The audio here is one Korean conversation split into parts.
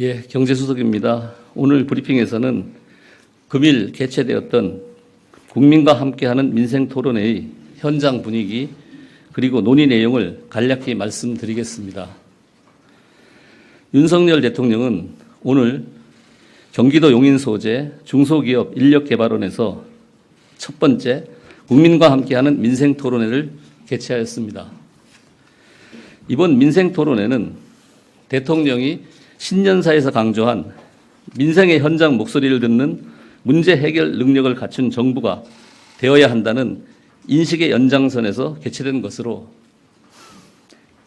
예, 경제수석입니다. 오늘 브리핑에서는 금일 개최되었던 국민과 함께하는 민생 토론회의 현장 분위기 그리고 논의 내용을 간략히 말씀드리겠습니다. 윤석열 대통령은 오늘 경기도 용인 소재 중소기업 인력개발원에서 첫 번째 국민과 함께하는 민생 토론회를 개최하였습니다. 이번 민생 토론회는 대통령이 신년사에서 강조한 민생의 현장 목소리를 듣는 문제 해결 능력을 갖춘 정부가 되어야 한다는 인식의 연장선에서 개최된 것으로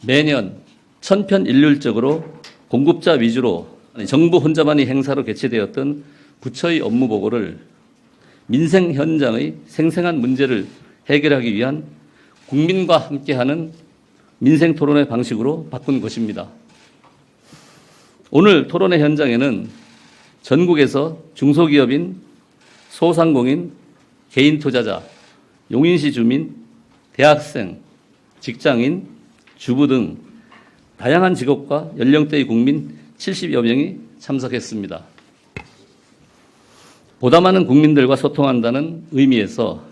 매년 천편일률적으로 공급자 위주로 정부 혼자만이 행사로 개최되었던 부처의 업무 보고를 민생 현장의 생생한 문제를 해결하기 위한 국민과 함께하는 민생 토론회 방식으로 바꾼 것입니다. 오늘 토론회 현장에는 전국에서 중소기업인, 소상공인, 개인 투자자, 용인시 주민, 대학생, 직장인, 주부 등 다양한 직업과 연령대의 국민 70여 명이 참석했습니다. 보다 많은 국민들과 소통한다는 의미에서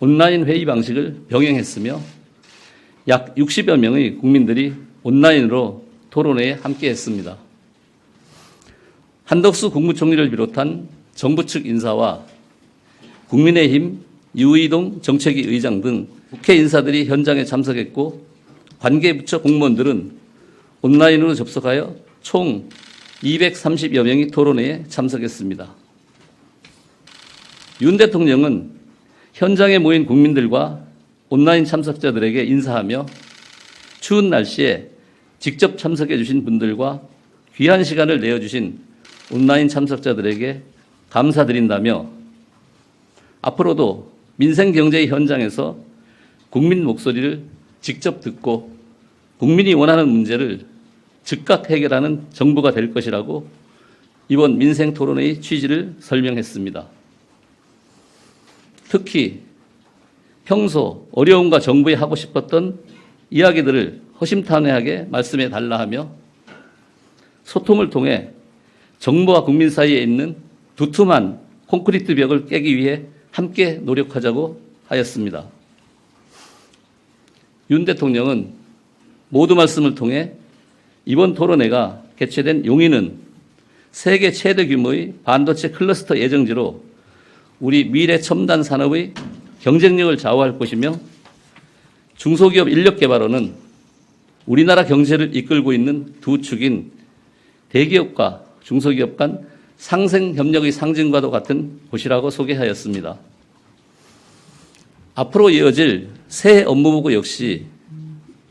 온라인 회의 방식을 병행했으며 약 60여 명의 국민들이 온라인으로 토론회에 함께했습니다. 한덕수 국무총리를 비롯한 정부 측 인사와 국민의힘 유의동 정책위 의장 등 국회 인사들이 현장에 참석했고 관계부처 공무원들은 온라인으로 접속하여 총 230여 명이 토론회에 참석했습니다. 윤 대통령은 현장에 모인 국민들과 온라인 참석자들에게 인사하며 추운 날씨에 직접 참석해 주신 분들과 귀한 시간을 내어 주신 온라인 참석자들에게 감사드린다며 앞으로도 민생 경제의 현장에서 국민 목소리를 직접 듣고 국민이 원하는 문제를 즉각 해결하는 정부가 될 것이라고 이번 민생 토론회의 취지를 설명했습니다. 특히 평소 어려움과 정부에 하고 싶었던 이야기들을 허심탄회하게 말씀해 달라 하며 소통을 통해 정부와 국민 사이에 있는 두툼한 콘크리트 벽을 깨기 위해 함께 노력하자고 하였습니다. 윤 대통령은 모두 말씀을 통해 이번 토론회가 개최된 용인은 세계 최대 규모의 반도체 클러스터 예정지로 우리 미래 첨단 산업의 경쟁력을 좌우할 곳이며 중소기업 인력 개발원은 우리나라 경제를 이끌고 있는 두 축인 대기업과 중소기업 간 상생 협력의 상징과도 같은 곳이라고 소개하였습니다. 앞으로 이어질 새 업무보고 역시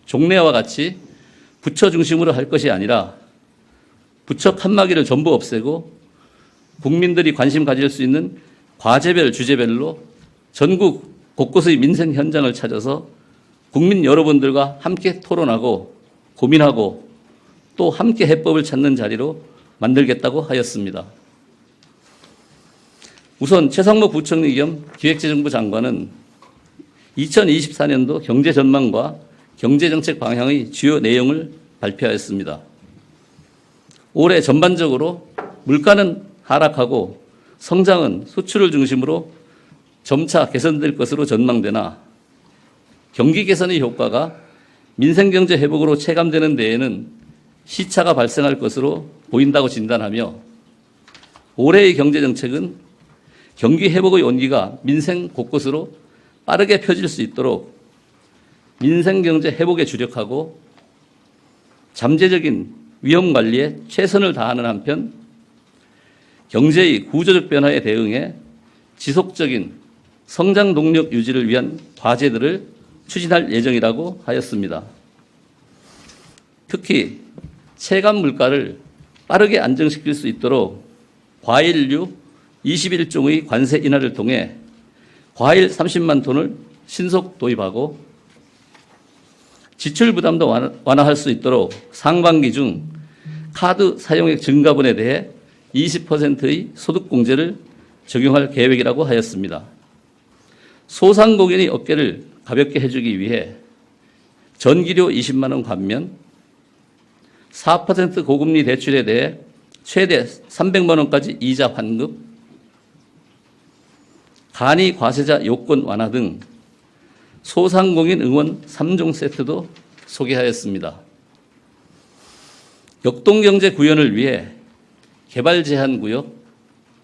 종래와 같이 부처 중심으로 할 것이 아니라 부처 칸막이를 전부 없애고 국민들이 관심 가질 수 있는 과제별 주제별로 전국 곳곳의 민생 현장을 찾아서 국민 여러분들과 함께 토론하고 고민하고 또 함께 해법을 찾는 자리로 만들겠다고 하였습니다. 우선 최상목 부총리 겸 기획재정부 장관은 2024년도 경제 전망과 경제정책 방향의 주요 내용을 발표하였습니다. 올해 전반적으로 물가는 하락하고 성장은 수출을 중심으로 점차 개선될 것으로 전망되나 경기 개선의 효과가 민생경제 회복으로 체감되는 데에는 시차가 발생할 것으로 보인다고 진단하며 올해의 경제 정책은 경기 회복의 온기가 민생 곳곳으로 빠르게 펴질 수 있도록 민생 경제 회복에 주력하고 잠재적인 위험 관리에 최선을 다하는 한편 경제의 구조적 변화에 대응해 지속적인 성장 동력 유지를 위한 과제들을 추진할 예정이라고 하였습니다. 특히 체감 물가를 빠르게 안정시킬 수 있도록 과일류 21종의 관세 인하를 통해 과일 30만 톤을 신속 도입하고 지출 부담도 완화할 수 있도록 상반기 중 카드 사용액 증가분에 대해 20%의 소득공제를 적용할 계획이라고 하였습니다. 소상공인의 어깨를 가볍게 해주기 위해 전기료 20만 원 감면, 4% 고금리 대출에 대해 최대 300만 원까지 이자 환급, 간이 과세자 요건 완화 등 소상공인 응원 3종 세트도 소개하였습니다. 역동경제 구현을 위해 개발 제한 구역,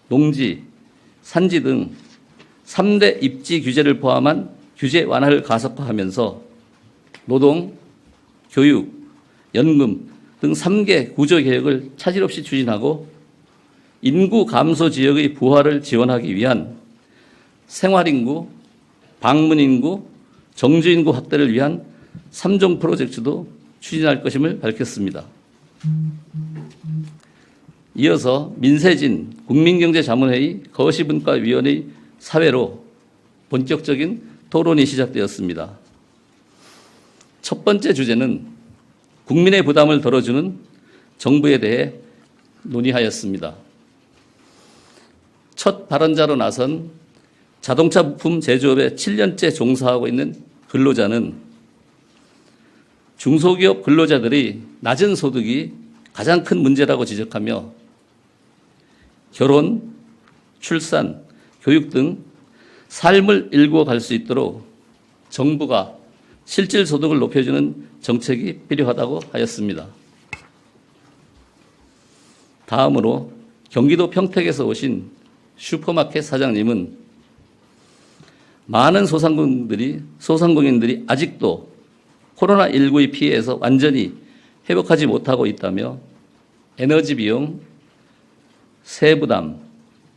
농지, 산지 등 3대 입지 규제를 포함한 규제 완화를 가속화하면서 노동, 교육, 연금 등 3개 구조 개혁을 차질 없이 추진하고 인구 감소 지역의 부활을 지원하기 위한 생활인구, 방문인구, 정주인구 확대를 위한 3종 프로젝트도 추진할 것임을 밝혔습니다. 이어서 민세진 국민경제자문회의 거시분과위원회 사회로 본격적인 토론이 시작되었습니다. 첫 번째 주제는 국민의 부담을 덜어주는 정부에 대해 논의하였습니다. 첫 발언자로 나선 자동차 부품 제조업에 7년째 종사하고 있는 근로자는 중소기업 근로자들이 낮은 소득이 가장 큰 문제라고 지적하며 결혼, 출산, 교육 등 삶을 일구어 갈 수 있도록 정부가 실질 소득을 높여주는 정책이 필요하다고 하였습니다. 다음으로 경기도 평택에서 오신 슈퍼마켓 사장님은 많은 소상공인들이 소상공인들이 아직도 코로나19의 피해에서 완전히 회복하지 못하고 있다며 에너지 비용, 세 부담,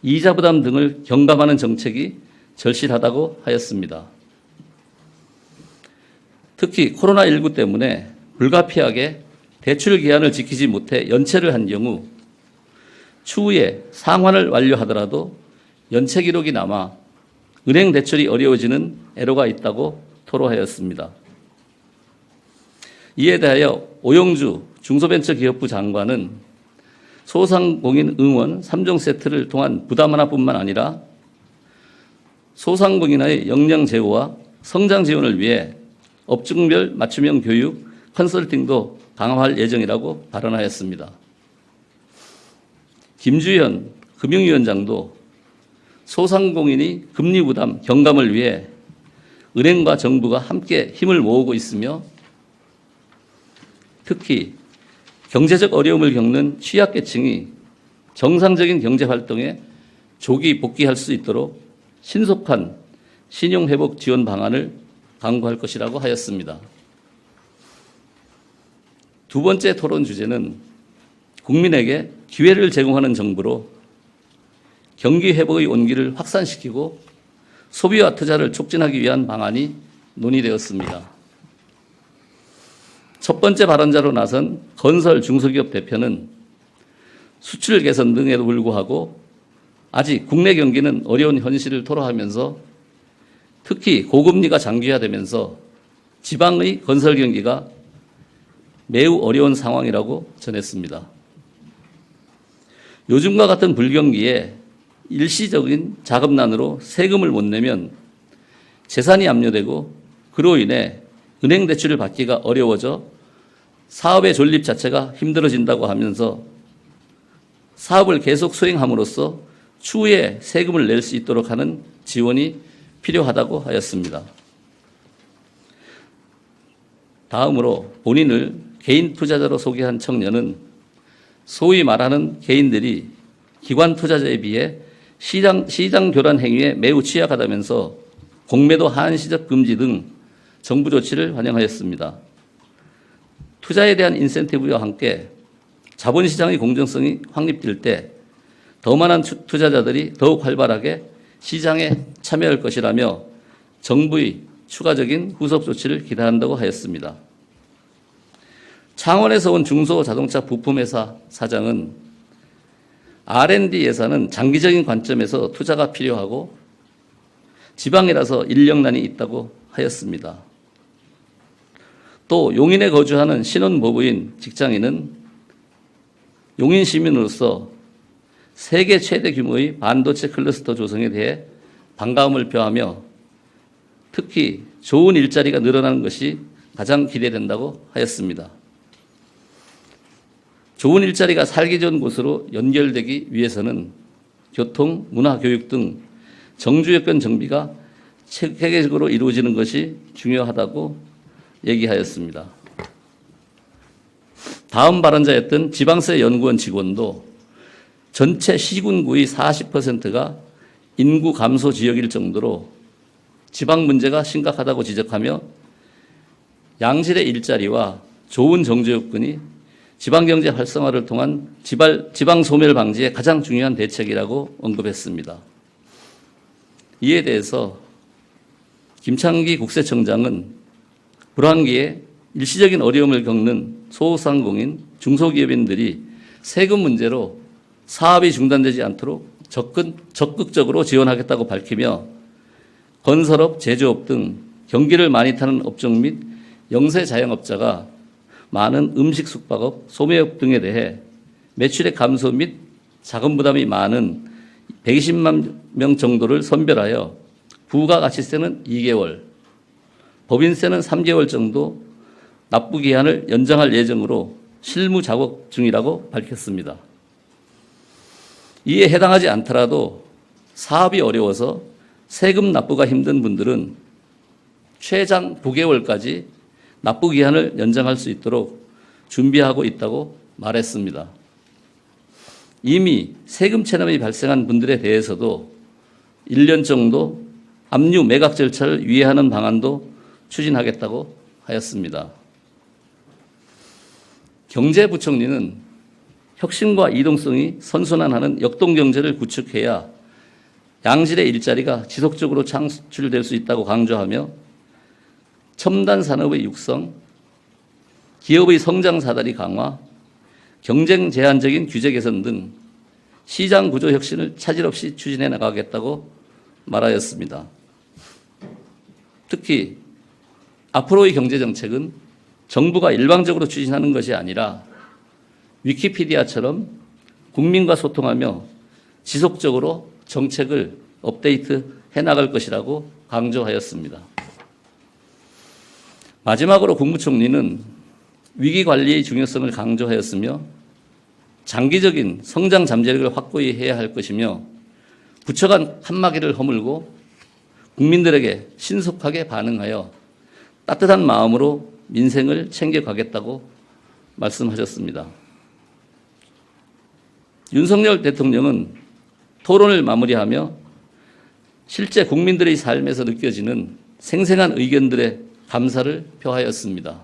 이자 부담 등을 경감하는 정책이 절실하다고 하였습니다. 특히 코로나19 때문에 불가피하게 대출 기한을 지키지 못해 연체를 한 경우 추후에 상환을 완료하더라도 연체 기록이 남아 은행 대출이 어려워지는 애로가 있다고 토로하였습니다. 이에 대하여 오영주 중소벤처기업부 장관은 소상공인 응원 3종 세트를 통한 부담 하나뿐만 아니라 소상공인의 역량 제고와 성장 지원을 위해 업종별 맞춤형 교육, 컨설팅도 강화할 예정이라고 발언하였습니다. 김주현 금융위원장도 소상공인이 금리 부담 경감을 위해 은행과 정부가 함께 힘을 모으고 있으며 특히 경제적 어려움을 겪는 취약계층이 정상적인 경제 활동에 조기 복귀할 수 있도록 신속한 신용회복 지원 방안을 강구할 것이라고 하였습니다. 두 번째 토론 주제는 국민에게 기회를 제공하는 정부로 경기 회복의 온기를 확산시키고 소비와 투자를 촉진하기 위한 방안이 논의되었습니다. 첫 번째 발언자로 나선 건설 중소기업 대표는 수출 개선 등에도 불구하고 아직 국내 경기는 어려운 현실을 토로하면서 특히 고금리가 장기화되면서 지방의 건설 경기가 매우 어려운 상황이라고 전했습니다. 요즘과 같은 불경기에 일시적인 자금난으로 세금을 못 내면 재산이 압류되고 그로 인해 은행 대출을 받기가 어려워져 사업의 존립 자체가 힘들어진다고 하면서 사업을 계속 수행함으로써 추후에 세금을 낼 수 있도록 하는 지원이 필요하다고 하였습니다. 다음으로 본인을 개인 투자자로 소개한 청년은 소위 말하는 개인들이 기관 투자자에 비해 시장, 시장 교란 행위에 매우 취약하다면서 공매도 한시적 금지 등 정부 조치를 환영하였습니다. 투자에 대한 인센티브와 함께 자본시장의 공정성이 확립될 때 더 많은 투자자들이 더욱 활발하게 시장에 참여할 것이라며 정부의 추가적인 후속 조치를 기대한다고 하였습니다. 창원에서 온 중소자동차 부품회사 사장은 R&D 예산은 장기적인 관점에서 투자가 필요하고 지방이라서 인력난이 있다고 하였습니다. 또 용인에 거주하는 신혼부부인 직장인은 용인 시민으로서 세계 최대 규모의 반도체 클러스터 조성에 대해 반가움을 표하며 특히 좋은 일자리가 늘어나는 것이 가장 기대된다고 하였습니다. 좋은 일자리가 살기 좋은 곳으로 연결되기 위해서는 교통, 문화, 교육 등 정주 여건 정비가 체계적으로 이루어지는 것이 중요하다고 얘기하였습니다. 다음 발언자였던 지방세 연구원 직원도 전체 시군구의 40%가 인구 감소 지역일 정도로 지방 문제가 심각하다고 지적하며 양질의 일자리와 좋은 정조 여건이 지방 경제 활성화를 통한 지발, 지방 소멸 방지에 가장 중요한 대책이라고 언급했습니다. 이에 대해서 김창기 국세청장은 불황기에 일시적인 어려움을 겪는 소상공인, 중소기업인들이 세금 문제로 사업이 중단되지 않도록 적극, 적극적으로 지원하겠다고 밝히며 건설업, 제조업 등 경기를 많이 타는 업종 및 영세 자영업자가 많은 음식 숙박업, 소매업 등에 대해 매출의 감소 및 자금 부담이 많은 120만 명 정도를 선별하여 부가가치세는 2개월, 법인세는 3개월 정도 납부 기한을 연장할 예정으로 실무 작업 중이라고 밝혔습니다. 이에 해당하지 않더라도 사업이 어려워서 세금 납부가 힘든 분들은 최장 9개월까지 납부 기한을 연장할 수 있도록 준비하고 있다고 말했습니다. 이미 세금 체납이 발생한 분들에 대해서도 1년 정도 압류 매각 절차를 유예하는 방안도 추진하겠다고 하였습니다. 경제부총리는 혁신과 이동성이 선순환하는 역동 경제를 구축해야 양질의 일자리가 지속적으로 창출될 수 있다고 강조하며 첨단 산업의 육성, 기업의 성장 사다리 강화, 경쟁 제한적인 규제 개선 등 시장 구조 혁신을 차질 없이 추진해 나가겠다고 말하였습니다. 특히 앞으로의 경제 정책은 정부가 일방적으로 추진하는 것이 아니라 위키피디아처럼 국민과 소통하며 지속적으로 정책을 업데이트 해 나갈 것이라고 강조하였습니다. 마지막으로 국무총리는 위기 관리의 중요성을 강조하였으며 장기적인 성장 잠재력을 확고히 해야 할 것이며 부처간 칸막이를 허물고 국민들에게 신속하게 반응하여 따뜻한 마음으로 민생을 챙겨가겠다고 말씀하셨습니다. 윤석열 대통령은 토론을 마무리하며 실제 국민들의 삶에서 느껴지는 생생한 의견들의 감사를 표하였습니다.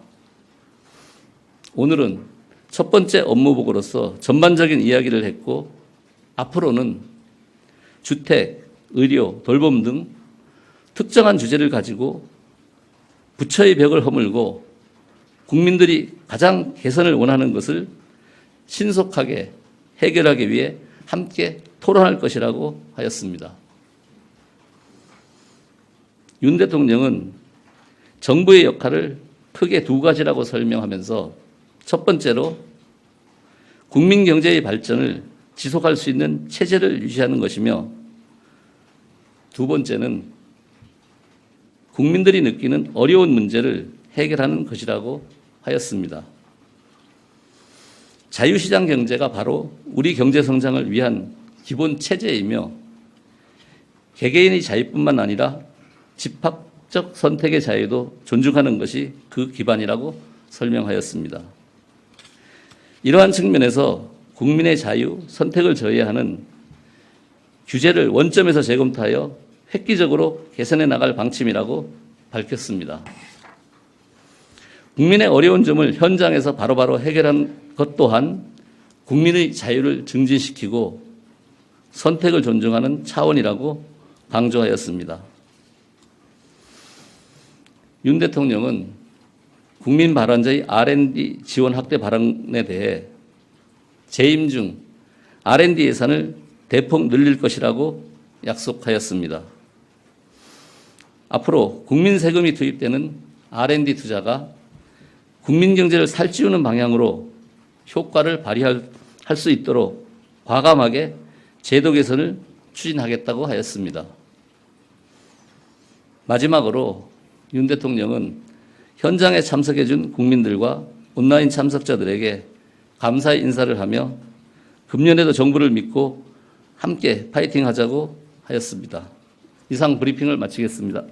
오늘은 첫 번째 업무보고로서 전반적인 이야기를 했고 앞으로는 주택, 의료, 돌봄 등 특정한 주제를 가지고 부처의 벽을 허물고 국민들이 가장 개선을 원하는 것을 신속하게 해결하기 위해 함께 토론할 것이라고 하였습니다. 윤 대통령은 정부의 역할을 크게 두 가지라고 설명하면서 첫 번째로 국민 경제의 발전을 지속할 수 있는 체제를 유지하는 것이며 두 번째는 국민들이 느끼는 어려운 문제를 해결하는 것이라고 하였습니다. 자유시장 경제가 바로 우리 경제 성장을 위한 기본 체제이며 개개인의 자유뿐만 아니라 집합적 선택의 자유도 존중하는 것이 그 기반이라고 설명하였습니다. 이러한 측면에서 국민의 자유, 선택을 저해하는 규제를 원점에서 재검토하여 획기적으로 개선해 나갈 방침이라고 밝혔습니다. 국민의 어려운 점을 현장에서 바로바로 해결한 것 또한 국민의 자유를 증진시키고 선택을 존중하는 차원이라고 강조하였습니다. 윤 대통령은 국민 발언자의 R&D 지원 확대 발언에 대해 재임 중 R&D 예산을 대폭 늘릴 것이라고 약속하였습니다. 앞으로 국민 세금이 투입되는 R&D 투자가 국민 경제를 살찌우는 방향으로 효과를 발휘할 수 있도록 과감하게 제도 개선을 추진하겠다고 하였습니다. 마지막으로 윤 대통령은 현장에 참석해 준 국민들과 온라인 참석자들에게 감사의 인사를 하며 금년에도 정부를 믿고 함께 파이팅 하자고 하였습니다. 이상 브리핑을 마치겠습니다.